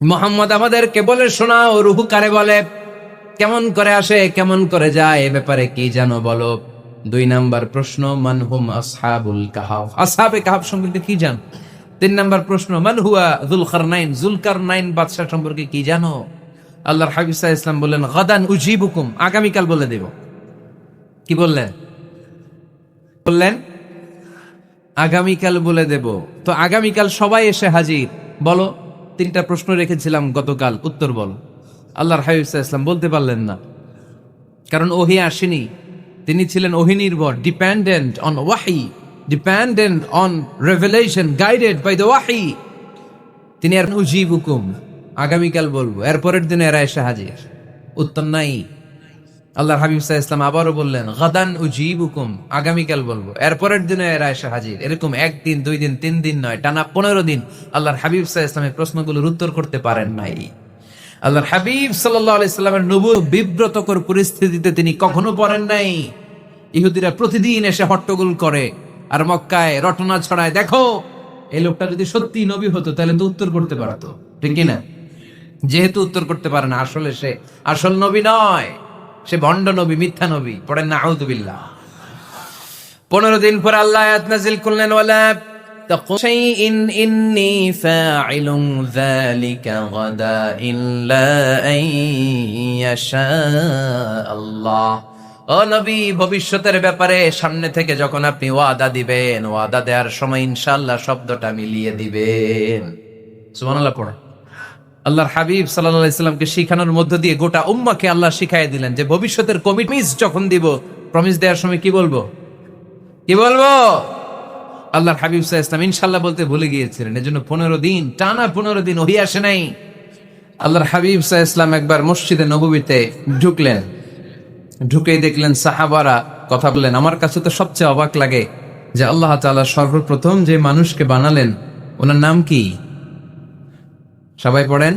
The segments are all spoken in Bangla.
মোহাম্মদ আমাদেরকে বলে শোনাও রুহু কারে বলে, কেমন করে আসে, কেমন করে যায়, এ ব্যাপারে কি জানো বলো। দুই নাম্বার প্রশ্ন মানহুম আসহাবুল কাহাফ আসহাবে কাহাফ সম্পর্কে কি জানো? তিন নাম্বার প্রশ্ন, মান নাইন জুলকার নাইন বাদশাহ সম্পর্কে কি জানো? আল্লাহর হাবিব সাহা ইসলাম বললেন, গদান উজিবুকুম, আগামীকাল বলে দেব। কি বললেন? বললেন, আগামীকাল বলে দেব। তো আগামীকাল সবাই এসে হাজির। বলো তিনটা প্রশ্ন রেখেছিলাম গতকাল, উত্তর বল। আল্লাহর হাইসা ইসলাম বলতে পারলেন না। কারণ ওহি আসেনি। তিনি ছিলেন অহিনির্ভর ডিপেন্ডেন্ট অন ওয়াহি dependent on revelation guided by the ওয়াহি তিনি আর উজিব হুকুম আগামীকাল বলব এরপরের দিনে এরা এসে হাজির। উত্তর নাই। আল্লাহ হাবিব সাহা ইসলাম আবারও বললেন, গাদান উজিব হুকুম আগামীকাল বলব। এরপরের দিনে এরা এসে হাজির। এরকম একদিন দুই দিন, তিন দিন নয়, টানা পনেরো দিন আল্লাহর হাবিব সাহা ইসলামের প্রশ্নগুলোর উত্তর করতে পারেন নাই। আল্লাহর হাবিব সাল্লামের নবু বিব্রতকর পরিস্থিতিতে তিনি কখনো পড়েন নাই। ইহুদিরা প্রতিদিন এসে হট্টগোল করে আর মক্কায় রটনা ছড়ায়। দেখো, এই লোকটা যদি সত্যি নবী হতো, তাহলে তো উত্তর করতে পারতো। ঠিক কি না যেহেতু উত্তর করতে পারে না, আসলে সে আসল নবী নয়। সে ভণ্ড নবী মিথ্যা নবী পড়েন না আউদুবিল্লাহ পনেরো দিন পর আল্লাহ আয়াত নাজিল করলেন ওয়ালা تقل شيء إني فاعل ذلك غدا إلا أن يشاء الله ও নবী ভবিষ্যতের ব্যাপারে সামনে থেকে যখন আপনি ওয়াদা দিবেন ওয়াদা দেওয়ার সময় ইনশাআল্লাহ শব্দটা মিলিয়ে দিবেন সুবহানাল্লাহ পড়ে আল্লাহর হাবিব সাল্লাল্লাহু আলাইহি সাল্লামকে শিখানোর মধ্য দিয়ে গোটা উম্মাকে আল্লাহ শিখাই দিলেন যে ভবিষ্যতের কমিটমিস যখন দিব প্রমিস দেওয়ার সময় কি বলব? কি বলব? আল্লাহর হাবিব সাহা ইসলাম ইনশাল্লাহ বলতে ভুলে গিয়েছিলেন, এজন্য পনেরো দিন, টানা পনেরো দিন ওহি আসে নাই। আল্লাহর হাবিব সাহা ইসলাম একবার মসজিদে নবীতে ঢুকলেন। ঢুকেই দেখলেন সাহাবারা কথা বললেন। আমার কাছে তো সবচেয়ে অবাক লাগে যে আল্লাহ তাআলা সর্বপ্রথম যে মানুষকে বানালেন, ওনার নাম কি? সবাই পড়েন।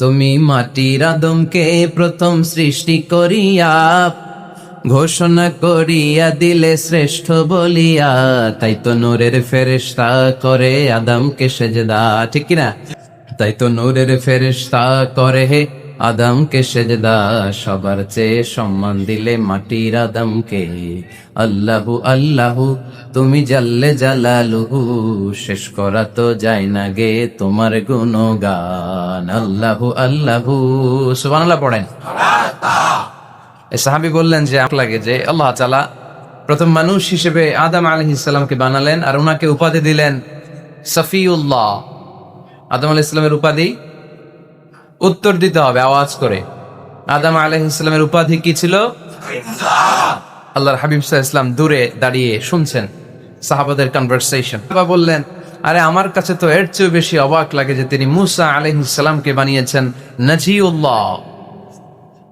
তুমি মাটির আদমকে প্রথম সৃষ্টি করিয়া, ঘোষণা করিয়া দিলে শ্রেষ্ঠ বলিয়া, তাই তো নূরের ফেরেস্তা করে আদমকে সেজদা, ঠিক কিনা? তাই তো নূরের ফেরেস্তা করে হে আদমকে সেজদা, সবার চেয়ে সম্মান দিলে মাটির আদমকে। আল্লাহু আল্লাহু, তুমি জাল্লে জালালুহু, শেষ করা তো যায় না গে তোমার গুণগান। আল্লাহু আল্লাহু, সুবহানাল্লাহ পড়েন। সাহাবি বললেন যে আপ লাগে যে, আল্লাহ তালা প্রথম মানুষ হিসেবে আদম আলহ ইসলামকে বানালেন আর ওনাকে উপাধি দিলেন সফিউল্লাহ। আদম আলাহ ইসলামের উপাধি উত্তর দিতে হবে, আওয়াজ করে। আদাম আলহ ইসলামের উপাধি কি ছিল? আল্লাহর হাবিব সাহা ইসলাম দূরে দাঁড়িয়ে শুনছেন সাহাবাদের কনভারসেশন বাবা বললেন, আরে, আমার কাছে তো এর চেয়ে বেশি অবাক লাগে যে তিনি মুসা আলহিসামকে বানিয়েছেন নাজিউল্লাহ।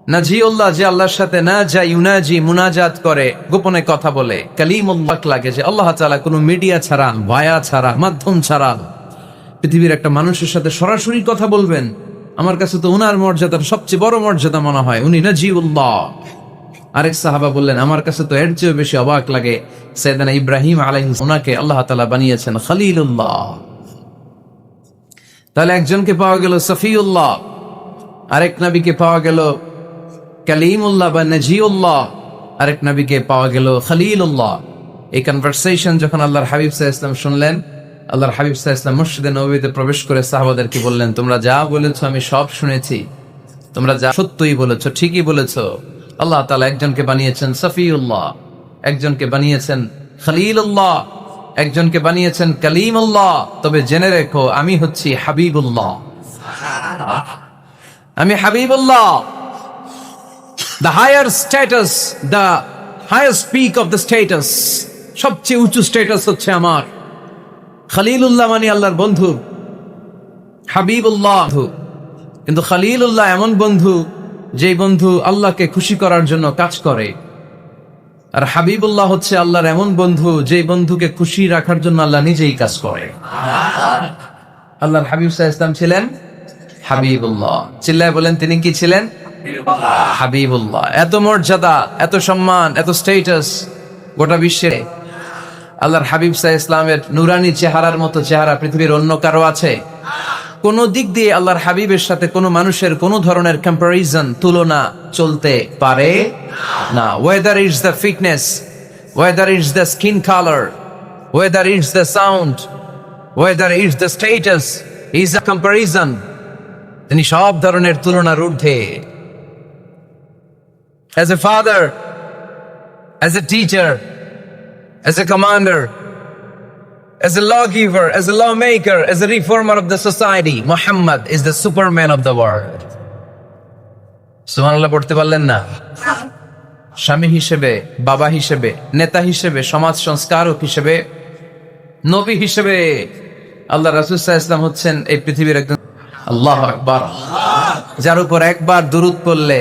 নাজিউল্লাহ যে আল্লাহর সাথে না ইউনাজি করে, গোপনে কথা বলে। লাগে যে আল্লাহ কোনো মিডিয়া ছাড়া, ভায়া ছাড়া, মাধ্যম ছাড়া পৃথিবীর একটা মানুষের সাথে সরাসরি কথা বলবেন। আমার কাছে তো উনার মর্যাদা সবচেয়ে বড় মর্যাদা মনে হয়, উনি নাজিউল্লাহ আরেক সাহাবা বললেন, আমার কাছে তো এর চেয়েও বেশি অবাক লাগে সৈয়দানা ইব্রাহিম আলাইহিস ওনাকে আল্লাহ তালা বানিয়েছেন খলিলুল্লাহ। তাহলে একজনকে পাওয়া গেল সফিউল্লাহ, আরেক নবীকে পাওয়া গেল কালিমুল্লাহ বা নাজিউল্লাহ, আরেক নবীকে পাওয়া গেল খলিলুল্লাহ। এই কনভারসেশন যখন আল্লাহর হাবিব সাহা ইসলাম শুনলেন আল্লাহর হাবিব সাহা মসজিদে নবীতে প্রবেশ করে সাহাবাদেরকে বললেন, তোমরা যা বলেছ আমি সব শুনেছি। তোমরা যা সত্যই বলেছ, ঠিকই বলেছ। আল্লাহ তালা একজনকে বানিয়েছেন সফিউল্লাহ, একজনকে বানিয়েছেন খলিলুল্লাহ, একজনকে বানিয়েছেন কালিম কালিমুল্লাহ। তবে জেনে রেখো, আমি হচ্ছি হাবিবুল্লাহ। আমি Habibullah. The higher status the higher speak of the status সবচেয়ে উঁচু স্ট্যাটাস হচ্ছে আমার। খালিলুল্লাহ মানে আল্লাহর বন্ধু, হাবিবুল্লাহ। কিন্তু খালিলুল্লাহ এমন বন্ধু, যেই বন্ধু আল্লাহকে খুশি করার জন্য কাজ করে। আর হাবিবুল্লাহ হচ্ছে আল্লাহর এমন বন্ধু যে বন্ধুকে খুশি রাখার জন্য আল্লাহ নিজেই কাজ করে। আল্লাহর হাবিব সাহা ইসলাম ছিলেন হাবিবুল্লাহ। চিল্লায় বলেন, তিনি কি ছিলেন? হাবিবুল্লাহ। এত মর্যাদা, এত সম্মান, এত স্টেটাস গোটা বিশ্বে আল্লাহর হাবিব সাহ ইসলামের নুরানি চেহারার মতো চেহারা পৃথিবীর অন্য কারও আছে? কোন দিক দিয়ে আল্লাহর হাবিবের সাথে কোনো মানুষের কোনো ধরনের কম্পারিজন তুলনা চলতে পারে? না। Whether is the fitness whether is the skin colour whether is the sound whether is the status is a comparison তিনি সব ধরনের তুলনার ঊর্ধ্বে। As a father, as a teacher, as a commander, as a lawgiver, as a lawmaker, as a reformer of the society, Muhammad is the superman of the world. সুবহানাল্লাহ পড়তে পারলেন না স্বামী হিসেবে বাবা হিসেবে নেতা হিসেবে সমাজ সংস্কারক হিসেবে নবী হিসেবে আল্লাহ আলাইহি ইসলাম হচ্ছেন এই পৃথিবীর একজন আল্লাহ আকবার যার উপর একবার দুরুদ পড়লে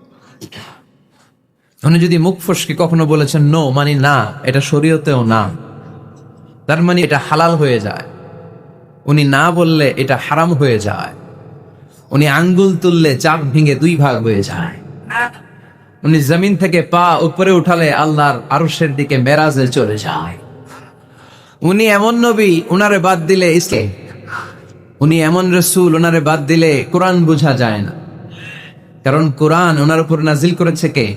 উনি যদি মুখ ফসকে কখনো বলেছেন নো মানে না, এটা শরীয়তেও না। তার মানে এটা হালাল হয়ে যায়। উনি না বললে এটা হারাম হয়ে যায়। উনি আঙ্গুল তুললে চাপ ভেঙে দুই ভাগ হয়ে যায়। উনি জমিন থেকে পা উপরে উঠালে আল্লাহর আরশের দিকে মেরাজে চলে যায়। উনি এমন নবী, উনারে বাদ দিলে ইসকে উনি এমন রসুল ওনারে বাদ দিলে কোরআন বোঝা যায় না। কারণ কোরআন ওনার উপর নাজিল করেছে কে?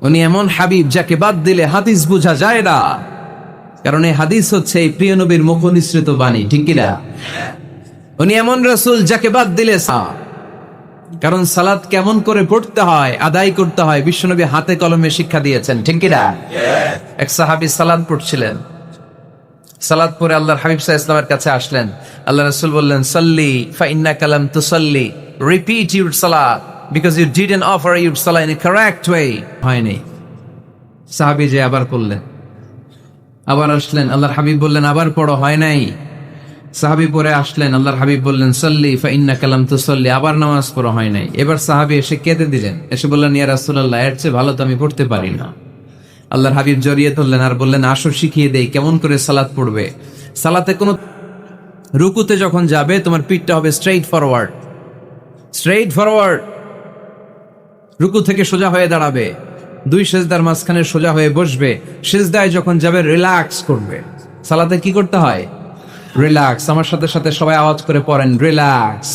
উনি এমন হাবিব যাকে বাদ দিলে হাদিস বোঝা যায় না। কারণ এই হাদিস হচ্ছে এই প্রিয় নবীর মুখ নিঃসৃত বাণী, ঠিক কিনা? উনি এমন রসুল যাকে বাদ দিলে কারণ সালাদ কেমন করে পড়তে হয়, আদায় করতে হয়, বিশ্বনবী হাতে কলমে শিক্ষা দিয়েছেন, ঠিক কিনা? এক সাহাবি সালাদ পড়ছিলেন। সালাদ পরে আল্লাহর হাবিব সাহা ইসলামের কাছে আসলেন। আল্লাহ রসুল বললেন, সাল্লি ফাইন্না কালাম তুসাল্লি, repeat your salad because you didn't offer your সালা ইন কারেক্ট ওয়ে হয়নি। সাহাবি যে আবার করলেন। আবার আসলেন। আল্লাহর হাবিব বললেন, আবার পড়ো, হয় নাই। সাহাবি পরে আসলেন। আল্লাহর হাবিব বললেন, সাল্লি ফাইন্না কালাম তো সল্লি আবার নামাজ পড়ো, হয় নাই। এবার সাহাবি এসে কেঁদে দিলেন। এসে বললেন, ইয়া রাসূলুল্লাহ, এর চেয়ে ভালো তো আমি পড়তে পারি না। আল্লাহর হাবিব জড়িয়ে ধরলেন আর বললেন, আসো, শিখিয়ে দেই, কেমন করে সালাত পড়বে? সালাতে কোনো রুকুতে যখন যাবে, তোমার পিঠটা হবে স্ট্রেইট ফরওয়ার্ড স্ট্রেইট ফরওয়ার্ড রুকু থেকে সোজা হয়ে দাঁড়াবে। দুই সেজদার মাঝখানে সোজা হয়ে বসবে। সেজদায় যখন যাবে, রিল্যাক্স করবে। সালাতে কি করতে হয়? রিল্যাক্স। আমার সাথে সাথে সবাই আওয়াজ করে পড়েন, রিল্যাক্স।